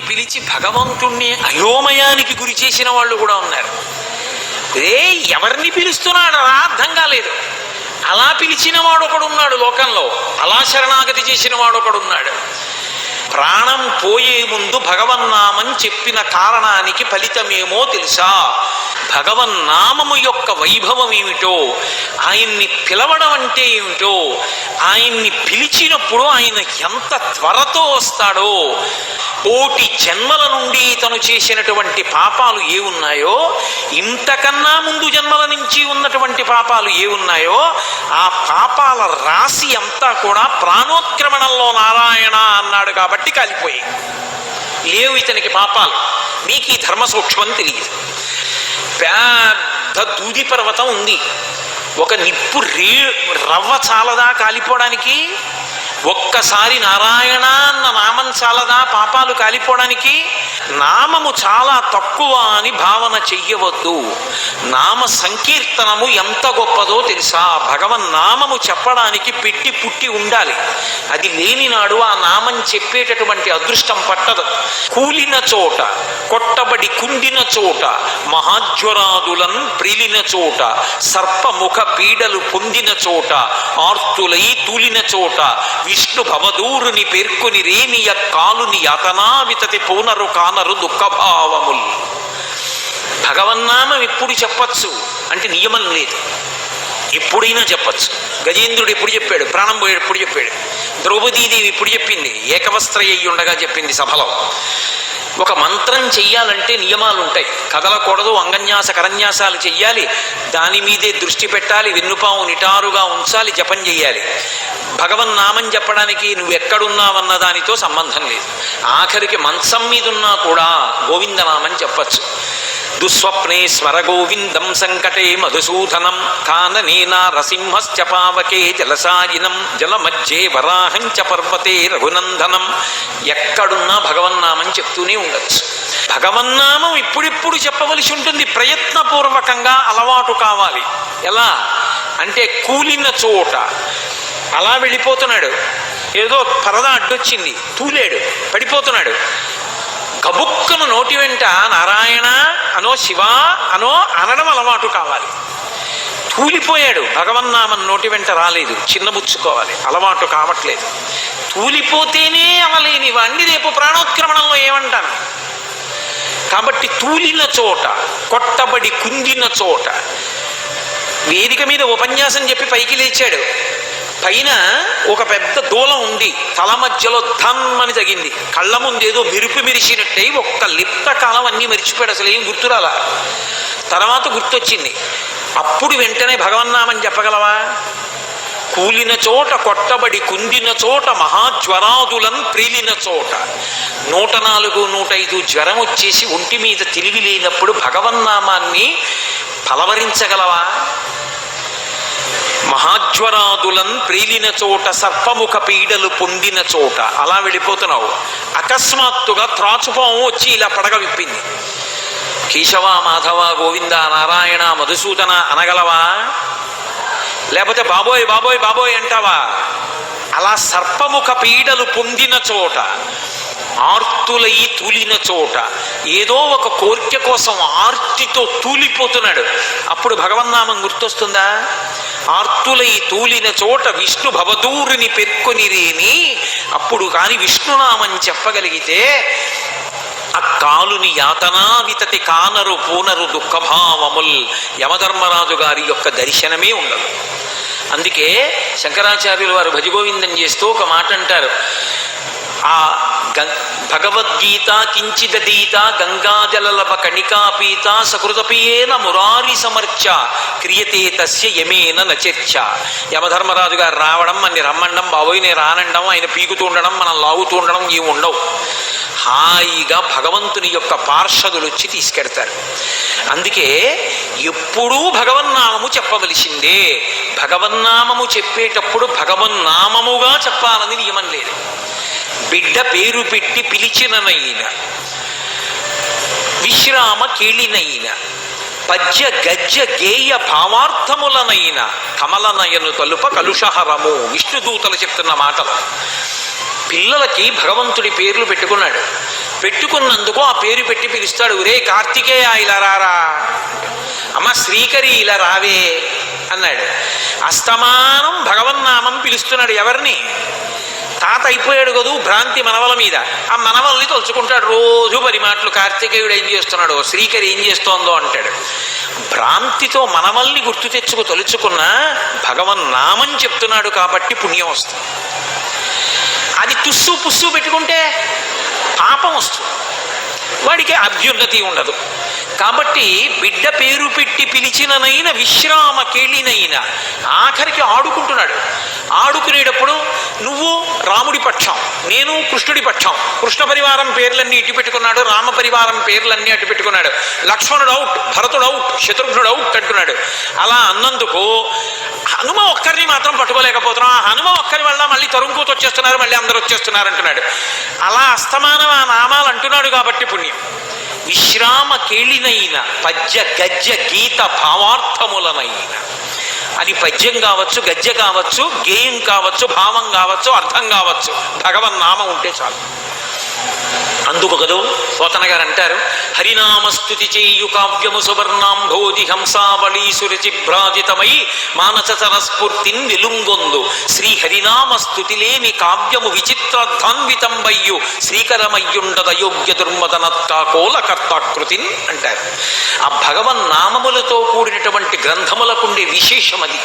భగవంతుణ్ణి పిలిచి భగవంతుణ్ణి అయోమయానికి గురి చేసిన వాళ్ళు కూడా ఉన్నారు. రే ఎవరిని పిలుస్తున్నాడు? అలా అర్థం కాలేదు. అలా పిలిచిన వాడు ఒకడున్నాడు లోకంలో. అలా శరణాగతి చేసిన వాడు ఒకడున్నాడు ప్రాణం పోయే ముందు భగవన్నామని చెప్పిన కారణానికి ఫలితమేమో తెలుసా? భగవన్నామము యొక్క వైభవం ఏమిటో ఆయన్ని పిలవడం అంటే ఏమిటో ఆయన్ని పిలిచినప్పుడు ఆయన ఎంత త్వరతో వస్తాడో కోటి జన్మల నుండి తను చేసినటువంటి పాపాలు ఏ ఉన్నాయో ఇంతకన్నా ముందు జన్మల నుంచి ఉన్నటువంటి పాపాలు ఏ ఉన్నాయో ఆ పాపాల రాశి అంతా కూడా ప్రాణోత్క్రమణంలో నారాయణ అన్నాడు కాబట్టి కాలిపోయాయి. లేవు ఇతనికి పాపాలు. నీకు ఈ ధర్మ సూక్ష్మం తెలియదు. పెద్ద దూది పర్వతం ఉంది. ఒక నిప్పు రే రవ్వ చాలదా కాలిపోవడానికి? ఒక్కసారి నారాయణ అన్న నామం చాలదా? పాపాలు కాలిపోవడానికి నామము చాలా తక్కువ అని భావన చెయ్యవద్దు. నామ సంకీర్తనము ఎంత గొప్పదో తెలుసా? భగవన్ నామము చెప్పడానికి పెట్టి పుట్టి ఉండాలి. అది లేనినాడు ఆ నామం చెప్పేటటువంటి అదృష్టం పట్టదు. కూలిన చోట కొట్టబడి కుండిన చోట మహాజ్వరాదులన్ ప్రిలిన చోట సర్పముఖ పీడలు పొందిన చోట ఆర్తులై తూలిన చోట విష్ణు భవదూరుని పేర్కొని రేనియ కాలుని యతనావితతి పూనరు కానరు దుఃఖభావముల్. భగవన్నామం ఎప్పుడు చెప్పచ్చు? అంటే నియమం లేదు. ఎప్పుడైనా చెప్పచ్చు. గజేంద్రుడు ఎప్పుడు చెప్పాడు? ప్రాణం పోయాడు ఎప్పుడు చెప్పాడు? ద్రౌపదీదేవి ఇప్పుడు చెప్పింది? ఏకవస్త్ర అయ్యి ఉండగా చెప్పింది సభలో. ఒక మంత్రం చెయ్యాలంటే నియమాలు ఉంటాయి కదలకూడదు అంగన్యాస కరన్యాసాలు చెయ్యాలి. దాని మీదే దృష్టి పెట్టాలి వెన్నుపాము నిటారుగా ఉంచాలి జపం చెయ్యాలి. భగవన్ నామం చెప్పడానికి నువ్వు ఎక్కడున్నావన్న దానితో సంబంధం లేదు. ఆఖరికి మంచం మీద ఉన్నా కూడా గోవిందనామం చెప్పచ్చు దుస్వప్నే స్వరగోవిందం సంకటే మధుసూదనం కాననేనా రసింహశ్చ పావకే జలసాయినం జలమధ్యే వరాహంచ పర్వతే రఘునందనం ఎక్కడున్నా భగవన్నామం చెప్తూనే ఉండొచ్చు. భగవన్నామం ఇప్పుడిప్పుడు చెప్పవలసి ఉంటుంది. ప్రయత్నపూర్వకంగా అలవాటు కావాలి. ఎలా? అంటే కూలిన చోట. అలా వెళ్ళిపోతున్నాడు. ఏదో పరద అడ్డొచ్చింది. తూలేడు. పడిపోతున్నాడు. కబుక్కను నోటి వెంట నారాయణ అనో శివ అనో అనడం అలవాటు కావాలి. తూలిపోయాడు. భగవన్నామం నోటి వెంట రాలేదు. చిన్నబుచ్చుకోవాలి అలవాటు కావట్లేదు. తూలిపోతేనే అవలేని వాణ్ణి రేపు ప్రాణోత్క్రమణంలో ఏమంటాను? కాబట్టి తూలిన చోట కొట్టబడి కుందిన చోట వేదిక మీద ఉపన్యాసం చెప్పి పైకి లేచాడు. పైన ఒక పెద్ద దూలం ఉంది. తల మధ్యలో ధమ్ అని తగింది కళ్ళ ముందేదో మెరుపు మెరిసినట్టయి ఒక్క లిప్త కాలం అన్నీ మరిచిపోయాడు. అసలు ఏం గుర్తురాలా? తర్వాత గుర్తొచ్చింది. అప్పుడు వెంటనే భగవన్నామని చెప్పగలవా? కూలిన చోట కొట్టబడి కుందిన చోట మహాజ్వరాదులను ప్రీలిన చోట. నూట నాలుగు నూట ఐదు జ్వరం వచ్చేసి ఒంటి మీద తిరిగి లేనప్పుడు భగవన్నామాన్ని పలవరించగలవా? మహాజ్వరాదులన్ ప్రీలిన చోట సర్పముఖ పీడలు పొందిన చోట. అలా వెళ్ళిపోతున్నావు. అకస్మాత్తుగా త్రాచుపాము వచ్చి ఇలా పడగ విప్పింది. కేశవ మాధవ గోవింద నారాయణ మధుసూదన అనగలవా? లేకపోతే బాబోయ్ బాబోయ్ బాబోయ్ అంటావా? అలా సర్పముఖ పీడలు పొందిన చోట ఆర్తులై తూలిన చోట ఏదో ఒక కోరిక కోసం ఆర్తితో తూలిపోతున్నాడు. అప్పుడు భగవన్నామం గుర్తొస్తుందా? ఆర్తులై తూలిన చోట విష్ణు భవదూరుని పెర్కొని రేని అప్పుడు కాని విష్ణునామం చెప్పగలిగితే ఆ కాలుని యాతనా వితతి కానరు పూనరు దుఃఖభావముల్ యమధర్మరాజు గారి యొక్క దర్శనమే ఉండదు. అందుకే శంకరాచార్యులు వారు భజగోవిందం చేస్తూ ఒక మాట అంటారు ఆ భగవద్గీత కించిదీత గంగాజలలభ కణికాపీత సకృతపియేన మురారి సమర్చ క్రియతే తస్య యమేన నచర్చ యమధర్మరాజు గారు రావడం మన రమ్మండం బాబోయ్ నేను రానండం ఆయన పీకుతూ ఉండడం మనం లాగుతూ ఉండడం ఇవి ఉండవు. హాయిగా భగవంతుని యొక్క పార్షదులు వచ్చి తీసుకెడతారు. అందుకే ఎప్పుడూ భగవన్నామము చెప్పవలసిందే. భగవన్నామము చెప్పేటప్పుడు భగవన్నామముగా చెప్పాలని నియమం లేదు. బిడ్డ పేరు పెట్టి పిలిచిననైన. విశ్రామ కేళినైన. పద్య గజ్య గేయ భావార్థములనైన. కమలనయను తలుప కలుషహరము. విష్ణుదూతలు చెప్తున్న మాటలు. పిల్లలకి భగవంతుడి పేర్లు పెట్టుకున్నాడు. పెట్టుకున్నందుకు ఆ పేరు పెట్టి పిలుస్తాడు. ఒరే కార్తికేయ ఇలా రారా. అమ్మ శ్రీకరి ఇలా రావే అన్నాడు. అస్తమానం భగవన్నామం పిలుస్తున్నాడు ఎవరిని? తాత అయిపోయాడు కదూ భ్రాంతి మనవల మీద. ఆ మనవల్ని తలుచుకుంటాడు రోజు పది మాటలు కార్తికేయుడు ఏం చేస్తున్నాడో శ్రీకరి ఏం చేస్తోందో అంటాడు. భ్రాంతితో మనవల్ని గుర్తు తెచ్చుకు తలుచుకున్న భగవన్ నామం చెప్తున్నాడు కాబట్టి పుణ్యం వస్తుంది. అది తుస్సు పుస్సు పెట్టుకుంటే పాపం వస్తుంది. వాడికి అభ్యున్నతి ఉండదు. కాబట్టి బిడ్డ పేరు పెట్టి పిలిచిననైన విశ్రామ కేళినైన ఆఖరికి ఆడుకుంటున్నాడు. ఆడుకునేటప్పుడు నువ్వు రాముడి పక్షం నేను కృష్ణుడి పక్షం కృష్ణ పరివారం పేర్లన్నీ ఇటు పెట్టుకున్నాడు రామ పరివారం పేర్లన్నీ అటు పెట్టుకున్నాడు లక్ష్మణుడు అవుట్ భరతుడు అవుట్ శత్రుఘ్నుడు అవుట్ అంటున్నాడు. అలా అన్నందుకు హనుమ ఒక్కరిని మాత్రం పట్టుకోలేకపోతున్నాం ఆ హనుమ ఒక్కరి వల్ల మళ్ళీ తరుంకూత వచ్చేస్తున్నారు మళ్ళీ అందరూ వచ్చేస్తున్నారు అంటున్నాడు. అలా అస్తమానం ఆ నామాలు అంటున్నాడు కాబట్టి పుణ్యం. విశ్రామ కేళినైన పద్య గద్య గీత భావార్థములనైన. అది పద్యం కావచ్చు గద్య కావచ్చు గేయం కావచ్చు భావం కావచ్చు అర్థం కావచ్చు. భగవన్ నామం ఉంటే చాలు. అందుకు కదూ పోతన గారు అంటారు హరినామస్తుతి చేయు కావ్యము సువర్ణాంభోజి హంసావళీ సురచిభ్రాజితమై మానస సరస్ఫూర్తిన్ వెలుంగొందు శ్రీ హరినామస్తుతి లేని కావ్యము విచిత్రార్థాన్వితంబయ్యు శ్రీకరమయ్యుండద యోగ్య దుర్మదనత్కాకోల కర్తాకృతిన్ అంటారు. ఆ భగవన్ నామములతో కూడినటువంటి గ్రంథములకుండే విశేషం అది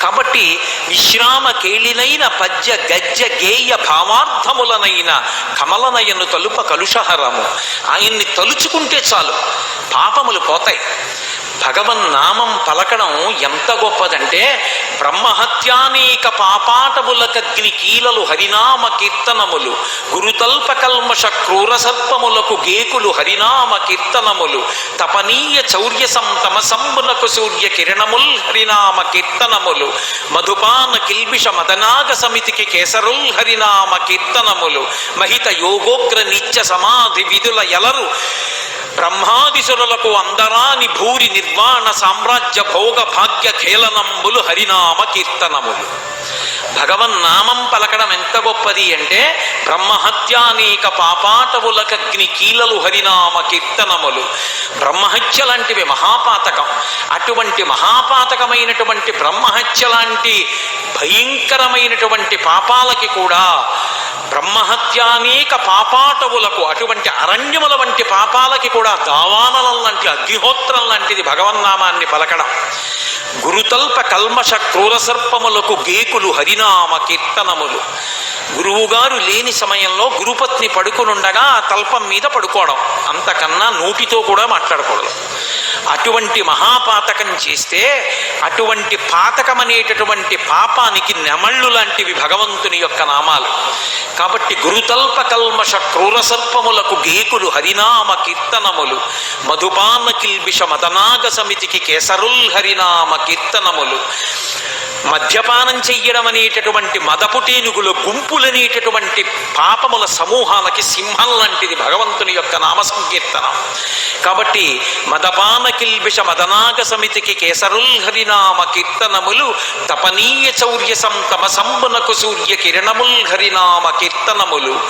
కాబట్టి విశ్రామ కేళినైన పద్య గజ్య గేయ భావార్థములనైన కమలనయను తలుపక కలుషహరము. ఆయన్ని తలుచుకుంటే చాలు పాపములు పోతాయి. భగవన్ నామం పలకడం ఎంత గొప్పదంటే బ్రహ్మహత్యానేక పాపాటములకగ్ని కీలలు హరినామ కీర్తనములు గురుతల్ప కల్మష క్రూర సర్పములకు గేకులు హరినామ కీర్తనములు తపనీయ చౌర్య సంతమ సంబులకు సూర్య కిరణముల్ హరినామ కీర్తనములు మధుపాన కిల్బిష మదనాగ సమితికి కేసరుల్ హరినామ కీర్తనములు మహిత యోగోగ్ర నిత్య సమాధి విధుల ఎలరు బ్రహ్మాదిసురులకు అందరాని భూరి నిర్వాణ సామ్రాజ్య భోగ భాగ్య ఖేళనంబులు హరినామ కీర్తనములు. భగవన్ నామం పలకడం ఎంత గొప్పది అంటే బ్రహ్మహత్యానేక పాపాటవులకగ్ని కీలలు హరినామ కీర్తనములు. బ్రహ్మహత్య లాంటివి మహాపాతకం. అటువంటి మహాపాతకమైనటువంటి బ్రహ్మహత్య లాంటి భయంకరమైనటువంటి పాపాలకి కూడా బ్రహ్మహత్యానేక పాపాటవులకు అటువంటి అరణ్యముల వంటి పాపాలకి కూడా దావానలం లాంటి అగ్నిహోత్రం లాంటిది భగవన్నామాన్ని పలకడం. గురుతల్ప కల్మష క్రూర సర్పములకు గేకులు హరినామ కీర్తనములు. గురువుగారు లేని సమయంలో గురుపత్ని పడుకునుండగా ఆ తల్పం మీద పడుకోవడం. అంతకన్నా నోటితో కూడా మాట్లాడకూడదు. అటువంటి మహాపాతకం చేస్తే అటువంటి పాతకం అనేటటువంటి పాపానికి నెమళ్ళు లాంటివి భగవంతుని యొక్క నామాలు. కాబట్టి గురుతల్ప కల్మష క్రూర సర్పములకు గేకులు హరినామ కీర్తనములు మధుపాన కిల్బిష మదనాగ సమితికి కేసరుల్ హరినామ కీర్తనములు మద్యపానం చెయ్యడం అనేటటువంటి మదపుటేనుగులు గుంపులనేటటువంటి పాపముల సమూహాలకి సింహం లాంటిది భగవంతుని యొక్క నామ సంకీర్తనం కాబట్టి మదపాన కిల్బిష మదనాగ సమితికి కేసరుల్ హరినామ కీర్తనములు తపనీయ చౌర్య సంతమ సంబునకు సూర్య కిరణముల్ హరినామ కీర్తనములు.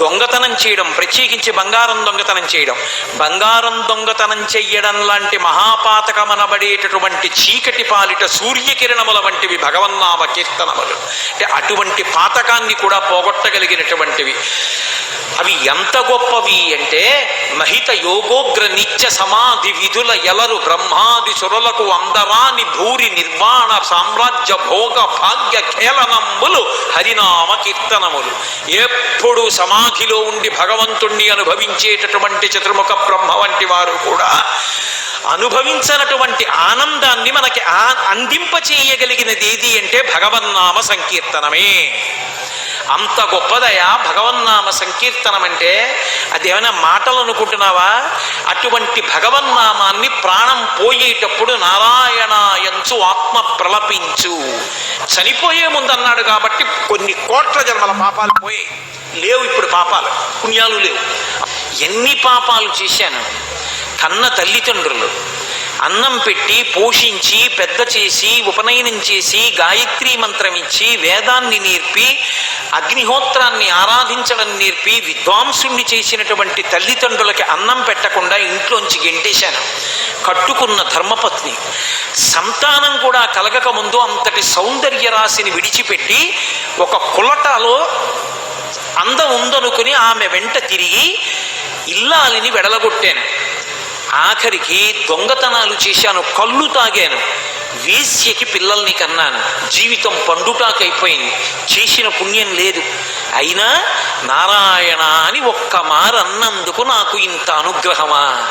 దొంగతనం చేయడం ప్రత్యేకించి బంగారం దొంగతనం చేయడం. బంగారం దొంగతనం చెయ్యడం లాంటి మహాపాతకమనబడేటటువంటి చీకటి పాలిట సూర్యకిరణముల వంటివి భగవన్నామ కీర్తనములు. అంటే అటువంటి పాతకాన్ని కూడా పోగొట్టగలిగినటువంటివి. అవి ఎంత గొప్పవి అంటే మహిత యోగోగ్ర నిత్య సమాధి విధుల ఎలరు బ్రహ్మాది సురులకు అందరాని భూరి నిర్వాణ సామ్రాజ్య భోగ భాగ్య ఖేళనములు హరినామ కీర్తనములు. ఎప్పుడు సమాధిలో ఉండి భగవంతుణ్ణి అనుభవించేటటువంటి చతుర్ముఖ బ్రహ్మ వంటి వారు కూడా అనుభవించినటువంటి ఆనందాన్ని మనకి ఆ- అందింప చేయగలిగినది ఏది అంటే భగవన్నామ సంకీర్తనమే. అంత గొప్పదయా భగవన్నామ సంకీర్తనం అంటే అదేమైనా మాటలు అనుకుంటున్నావా అటువంటి భగవన్నామాన్ని ప్రాణం పోయేటప్పుడు నారాయణాయంచు ఆత్మ ప్రలపించు. చనిపోయే ముందు అన్నాడు కాబట్టి కొన్ని కోట్ల జన్మల పాపాలు పోయి లేవు ఇప్పుడు పాపాలు. పుణ్యాలు లేవు. ఎన్ని పాపాలు చేశాను? కన్న తల్లిదండ్రులు. అన్నం పెట్టి పోషించి పెద్ద చేసి ఉపనయనం చేసి గాయత్రి మంత్రం ఇచ్చి వేదాన్ని నేర్పి అగ్నిహోత్రాన్ని ఆరాధించడం నేర్పి విద్వాంసుణ్ణి చేసినటువంటి తల్లిదండ్రులకి అన్నం పెట్టకుండా ఇంట్లోంచి గెంటేశాను. కట్టుకున్న ధర్మపత్ని. సంతానం కూడా కలగక ముందు అంతటి సౌందర్య రాశిని విడిచిపెట్టి ఒక కులటలో అందం ఉందనుకుని ఆమె వెంట తిరిగి ఇల్లాలిని వెడలగొట్టాను. ఆఖరికి దొంగతనాలు చేశాను కళ్ళు తాగాను వేశ్యకి పిల్లల్ని కన్నాను జీవితం పండుటాకైపోయింది చేసిన పుణ్యం లేదు. అయినా నారాయణ అని ఒక్క మారన్నందుకు నాకు ఇంత అనుగ్రహమా?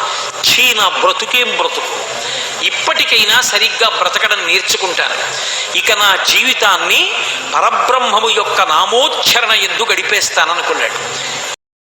చీ నా బ్రతుకేం బ్రతుకు? ఇప్పటికైనా సరిగ్గా బ్రతకడం నేర్చుకుంటాను. ఇక నా జీవితాన్ని పరబ్రహ్మము యొక్క నామోచ్చరణ ఎందు గడిపేస్తాననుకున్నాడు.